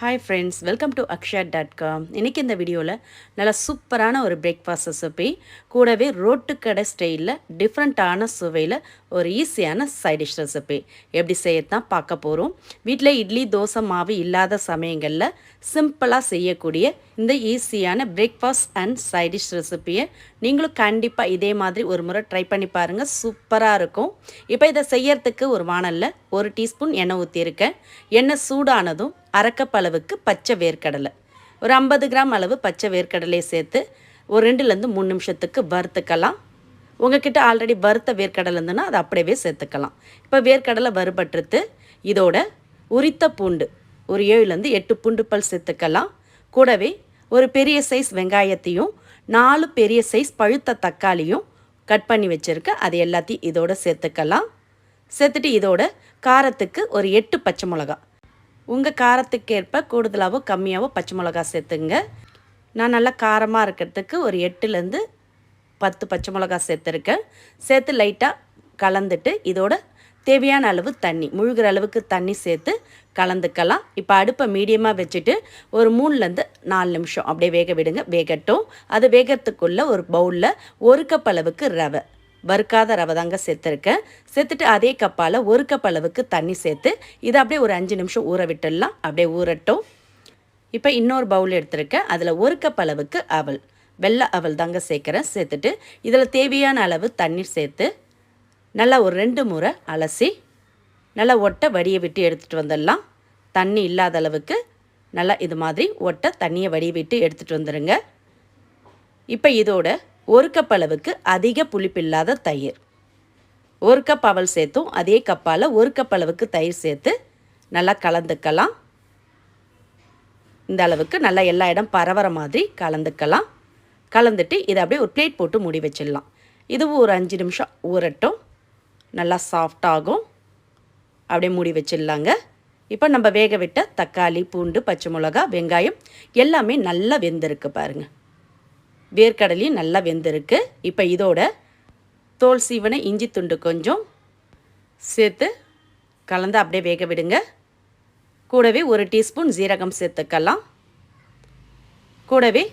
Hi friends welcome to Akshaya dot com இன்றைக்கி இந்த வீடியோவில் நல்லா சூப்பரான ஒரு பிரேக்ஃபாஸ்ட் ரெசிபி கூடவே ரோட்டு கடை ஸ்டைலில் டிஃப்ரெண்ட்டான சுவையில் ஒரு ஈஸியான சைட் டிஷ் ரெசிபி எப்படி செய்யத்தான் பார்க்க போகிறோம் வீட்டில் இட்லி தோசை மாவு இல்லாத சமயங்களில் சிம்பிளாக செய்யக்கூடிய இந்த ஈஸியான பிரேக்ஃபாஸ்ட் அண்ட் சைடிஷ் ரெசிப்பியை ரெசிபியை நீங்களும் கண்டிப்பாக இதே மாதிரி ஒரு முறை ட்ரை பண்ணி பாருங்கள் சூப்பராக இருக்கும். இப்போ இதை செய்யறதுக்கு ஒரு வானலில் ஒரு டீஸ்பூன் எண்ணெய் ஊற்றிருக்கேன் எண்ணெய் சூடானதும் அரக்கப்பளவுக்கு பச்சை வேர்க்கடலை. ஒரு ஐம்பது கிராம் அளவு பச்சை வேர்க்கடலையை சேர்த்து ஒரு ரெண்டுலேருந்து மூணு நிமிஷத்துக்கு வறுத்துக்கலாம். உங்ககிட்ட ஆல்ரெடி வறுத்த வேர்க்கடலை இருந்ததுன்னா அதை அப்படியே சேர்த்துக்கலாம். இப்போ வேர்க்கடலை வறுபட்டுருத்து இதோட உரித்த பூண்டு ஒரு ஏழுலேருந்து எட்டு பூண்டு பல் சேர்த்துக்கலாம். கூடவே ஒரு பெரிய சைஸ் வெங்காயத்தையும் நாலு பெரிய சைஸ் பழுத்த தக்காளியும் கட் பண்ணி வச்சுருக்கேன் அது எல்லாத்தையும் இதோட சேர்த்துக்கலாம். சேர்த்துட்டு இதோட காரத்துக்கு ஒரு எட்டு பச்சை மிளகா. உங்கள் காரத்துக்கு ஏற்ப கூடுதலாகவோ கம்மியாகவோ பச்சை மிளகா சேர்த்துங்க. நான் நல்லா காரமாக இருக்கிறதுக்கு ஒரு எட்டுலேருந்து பத்து பச்சை மிளகா சேர்த்துருக்கேன். சேர்த்து லைட்டாக கலந்துட்டு இதோட தேவையான அளவு தண்ணி முழுகிற அளவுக்கு தண்ணி சேர்த்து கலந்துக்கலாம். இப்போ அடுப்பை மீடியமாக வச்சுட்டு ஒரு மூணுலேருந்து நாலு நிமிஷம் அப்படியே வேக விடுங்க. வேகட்டும். அது வேகத்துக்குள்ளே ஒரு பவுலில் ஒரு கப் அளவுக்கு ரவை. வறுக்காத ரவை தாங்க சேர்த்துருக்கேன். சேர்த்துட்டு அதே கப்பால் ஒரு கப் அளவுக்கு தண்ணி சேர்த்து இதை அப்படியே ஒரு அஞ்சு நிமிஷம் ஊற விட்டுடலாம். அப்படியே ஊறட்டும். இப்போ இன்னொரு பவுல் எடுத்திருக்கேன். அதில் ஒரு கப் அளவுக்கு அவல். வெள்ளை அவல் தாங்க சேர்க்குறேன். சேர்த்துட்டு இதில் தேவையான அளவு தண்ணீர் சேர்த்து நல்லா ஒரு ரெண்டு முறை அலசி நல்லா ஒட்டை வடியை விட்டு எடுத்துகிட்டு வந்துடலாம். தண்ணி இல்லாத அளவுக்கு நல்லா இது மாதிரி ஒட்டை தண்ணியை வடியை விட்டு எடுத்துகிட்டு வந்துடுங்க இப்போ இதோட ஒரு கப் அளவுக்கு அதிக புளிப்பில்லாத தயிர். ஒரு கப் அவல் சேர்த்தும் அதே கப்பால் ஒரு கப் அளவுக்கு தயிர் சேர்த்து நல்லா கலந்துக்கலாம். இந்த அளவுக்கு நல்லா எல்லா இடம் பரவற மாதிரி கலந்துக்கலாம். கலந்துட்டு இதை அப்படியே ஒரு பிளேட் போட்டு மூடி வச்சிடலாம். இதுவும் ஒரு அஞ்சு நிமிஷம் ஊறட்டும். நல்லா சாஃப்டாகும் அப்படியே மூடி வச்சிடலாங்க. இப்போ நம்ம வேக விட்ட தக்காளி பூண்டு பச்சை மிளகா வெங்காயம் எல்லாமே நல்லா வெந்திருக்கு பாருங்கள் வேர்க்கடலையும் நல்லா வெந்திருக்கு. இப்போ இதோட தோல் சீவனை இஞ்சி துண்டு கொஞ்சம் சேர்த்து கலந்து அப்படியே வேக விடுங்க. கூடவே ஒரு டீஸ்பூன் ஜீரகம் சேர்த்துக்கலாம். கூடவே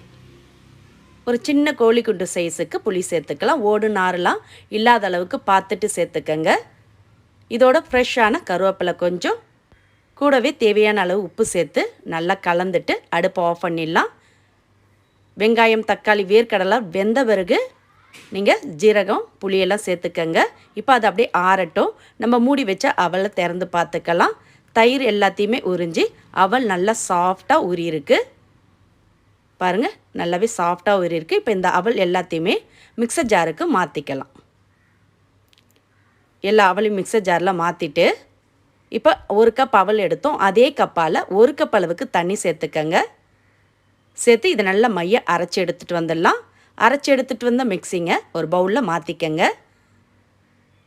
ஒரு சின்ன கோழி குண்டு சைஸுக்கு புளி சேர்த்துக்கலாம். ஓடு நாரெலாம் இல்லாத அளவுக்கு பார்த்துட்டு சேர்த்துக்கங்க. இதோட ஃப்ரெஷ்ஷான கருவேப்பிலை கொஞ்சம் கூடவே தேவையான அளவு உப்பு சேர்த்து நல்லா கலந்துட்டு அடுப்பை ஆஃப் பண்ணிடலாம். வெங்காயம் தக்காளி வேர்க்கடலை வெந்த பிறகு நீங்கள் ஜீரகம் புளியெல்லாம் சேர்த்துக்கங்க. இப்போ அது அப்படியே ஆறட்டும். நம்ம மூடி வச்ச அவலை திறந்து பார்த்துக்கலாம். தயிர் எல்லாத்தையுமே உறிஞ்சி அவல் நல்லா சாஃப்டாக உரியிருக்கு பாருங்கள் நல்லாவே சாஃப்டாக இருக்குது இப்போ இந்த அவல் எல்லாத்தையுமே மிக்சர் ஜாருக்கு மாற்றிக்கலாம் எல்லா அவளையும் மிக்சர் ஜாரில் மாற்றிட்டு இப்போ ஒரு கப் அவல் எடுத்தோம். அதே கப்பால் ஒரு கப் அளவுக்கு தண்ணி சேர்த்துக்கங்க. சேர்த்து இதை நல்லா மைய அரைச்சி எடுத்துகிட்டு வந்துடலாம். அரைச்சி எடுத்துகிட்டு வந்த மிக்சிங்கை ஒரு பவுலில் மாற்றிக்கங்க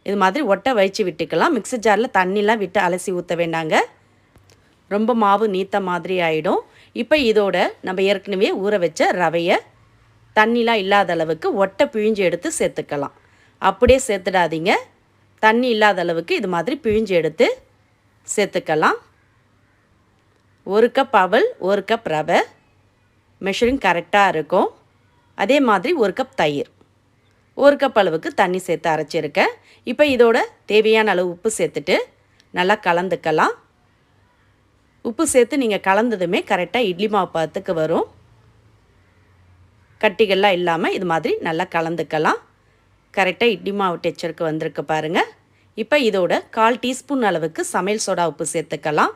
இது மாதிரி ஒட்டை வழித்து விட்டுக்கலாம். மிக்சர் ஜாரில் தண்ணிலாம் விட்டு அலசி ஊற்ற வேண்டாங்க. ரொம்ப மாவு நீத்த மாதிரி ஆகிடும் இப்போ இதோட நம்ம ஏற்கனவே ஊற வச்ச ரவையை தண்ணிலாம் இல்லாத அளவுக்கு ஒட்டை பிழிஞ்சு எடுத்து சேர்த்துக்கலாம். அப்படியே சேர்த்துடாதீங்க. தண்ணி இல்லாத அளவுக்கு இது மாதிரி பிழிஞ்சு எடுத்து சேர்த்துக்கலாம். ஒரு கப் அவல் ஒரு கப் ரவை. மெஷரிங் கரெக்டாக இருக்கும். அதே மாதிரி ஒரு கப் தயிர். ஒரு கப் அளவுக்கு தண்ணி சேர்த்து அரைச்சிருக்கேன். இப்போ இதோட தேவையான அளவு உப்பு சேர்த்துட்டு நல்லா கலந்துக்கலாம். உப்பு சேர்த்து நீங்கள் கலந்ததுமே கரெக்டாக இட்லி மாவு பதத்துக்கு வரும். கட்டிகள்லாம் இல்லாமல் இது மாதிரி நல்லா கலந்துக்கலாம். கரெக்டாக இட்லி மாவு டெச்சருக்கு வந்திருக்கு பாருங்கள் இப்போ இதோட கால் டீஸ்பூன் அளவுக்கு சமையல் சோடா உப்பு சேர்த்துக்கலாம்.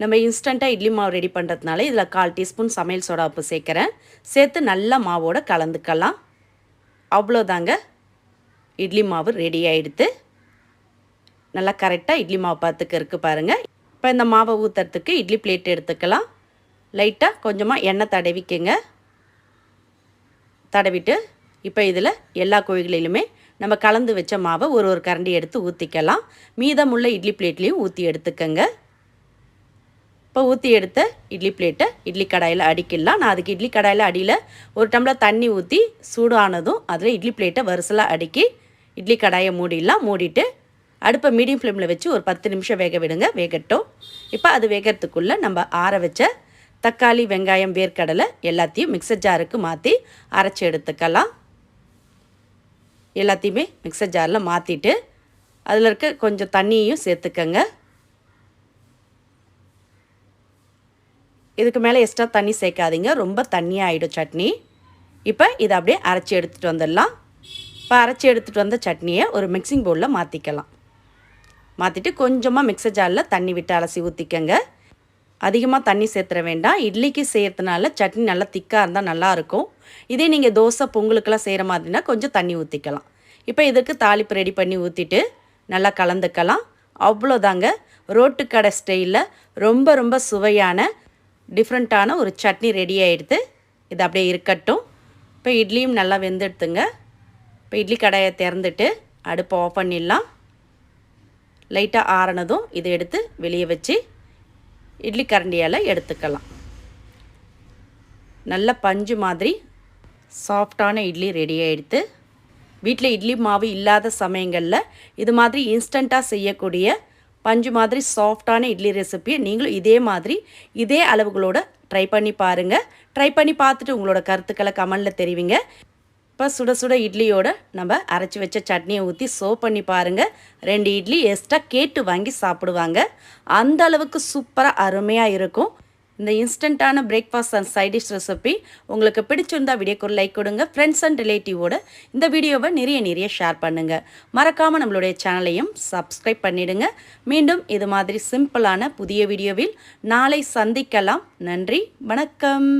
நம்ம இன்ஸ்டண்ட்டாக இட்லி மாவு ரெடி பண்ணுறதுனால இதில் கால் டீஸ்பூன் சமையல் சோடா உப்பு சேர்க்குறேன். சேர்த்து நல்லா மாவோட கலந்துக்கலாம். அவ்வளோதாங்க. இட்லி மாவு ரெடி ஆகிடுது நல்லா கரெக்டாக இட்லி மாவு பார்த்துக்கு இருக்குது பாருங்கள் இப்போ இந்த மாவை ஊற்றுறதுக்கு இட்லி பிளேட் எடுத்துக்கலாம். லைட்டாக கொஞ்சமாக எண்ணெய் தடவிக்கங்க. தடவிட்டு இப்போ இதில் எல்லா கோழிகளிலுமே நம்ம கலந்து வச்ச மாவை ஒரு ஒரு கரண்டி எடுத்து ஊற்றிக்கலாம் மீதமுள்ள இட்லி பிளேட்லேயும் ஊற்றி எடுத்துக்கங்க. இப்போ ஊற்றி எடுத்த இட்லி பிளேட்டை இட்லி கடாயில் அடிக்கலாம். நான் அதுக்கு இட்லி கடாயில் அடியில் ஒரு டம்ளர் தண்ணி ஊற்றி சூடானதும் அதில் இட்லி பிளேட்டை வரிசலாக அடுக்கி இட்லி கடாயை மூடிடலாம். மூடிட்டு அடுப்பை மீடியம் ஃப்ளேமில் வச்சு ஒரு பத்து நிமிஷம் வேக விடுங்க. வேகட்டும். இப்போ அது வேகிறதுக்குள்ளே நம்ம ஆற வச்ச தக்காளி வெங்காயம் வேர்க்கடலை எல்லாத்தையும் மிக்சர் ஜாருக்கு மாற்றி அரைச்சி எடுத்துக்கலாம். எல்லாத்தையுமே மிக்சர் ஜாரில் மாற்றிட்டு அதில் இருக்க கொஞ்சம் தண்ணியையும் சேர்த்துக்கங்க. இதுக்கு மேலே எக்ஸ்ட்ரா தண்ணி சேர்க்காதீங்க. ரொம்ப தண்ணியாக ஆகிடும் சட்னி. இப்போ இதை அப்படியே அரைச்சி எடுத்துகிட்டு வந்துடலாம். இப்போ அரைச்சி எடுத்துகிட்டு வந்த சட்னியை ஒரு மிக்சிங் பவுலில் மாற்றிக்கலாம் மாற்றிட்டு கொஞ்சமாக மிக்சர் ஜாரில் தண்ணி விட்டு அலசி ஊற்றிக்கங்க அதிகமாக தண்ணி சேர்த்துற வேண்டாம். இட்லிக்கு செய்கிறதுனால சட்னி நல்லா திக்காக இருந்தால் நல்லாயிருக்கும் இதே நீங்கள் தோசை பொங்கலுக்கெல்லாம் செய்கிற மாதிரினா கொஞ்சம் தண்ணி ஊற்றிக்கலாம் இப்போ இதுக்கு தாளிப்பு ரெடி பண்ணி ஊற்றிட்டு நல்லா கலந்துக்கலாம். அவ்வளோதாங்க. ரோட்டுக்கடை ஸ்டைலில் ரொம்ப ரொம்ப சுவையான டிஃப்ரெண்ட்டான ஒரு சட்னி ரெடி ஆகிடுது இது அப்படியே இருக்கட்டும். இப்போ இட்லியும் நல்லா வெந்தெடுத்துங்க. இப்போ இட்லி கடையை திறந்துட்டு அடுப்பை ஆஃப் பண்ணிடலாம். லைட்டாக ஆறினதும் இதை எடுத்து வெளியே வச்சு இட்லி கரண்டியால் எடுத்துக்கலாம். நல்ல பஞ்சு மாதிரி சாஃப்டான இட்லி ரெடி ஆகிடுத்து வீட்டில் இட்லி மாவு இல்லாத சமயங்களில் இது மாதிரி இன்ஸ்டண்ட்டாக செய்யக்கூடிய பஞ்சு மாதிரி சாஃப்டான இட்லி ரெசிப்பியை நீங்களும் இதே மாதிரி இதே அளவுகளோட ட்ரை பண்ணி பாருங்கள் ட்ரை பண்ணி பார்த்துட்டு உங்களோட கருத்துக்களை கமெண்டில் தெரிவிங்க. இப்போ சுட சுட இட்லியோட நம்ம அரைச்சி வச்ச சட்னியை ஊற்றி சோ பண்ணி பாருங்கள் ரெண்டு இட்லி எக்ஸ்ட்ரா கேட்டு வாங்கி சாப்பிடுவாங்க. அந்த அளவுக்கு சூப்பராக அருமையாக இருக்கும். இந்த இன்ஸ்டண்ட்டான breakfast and side dish recipe உங்களுக்கு பிடிச்சிருந்தா வீடியோக்கு ஒரு லைக் கொடுங்க. ஃப்ரெண்ட்ஸ் அண்ட் ரிலேட்டிவோட இந்த வீடியோவை நிறைய நிறைய ஷேர் பண்ணுங்கள் மறக்காமல் நம்மளுடைய சேனலையும் சப்ஸ்கிரைப் பண்ணிவிடுங்க மீண்டும் இது மாதிரி சிம்பிளான புதிய வீடியோவில் நாளை சந்திக்கலாம். நன்றி வணக்கம்.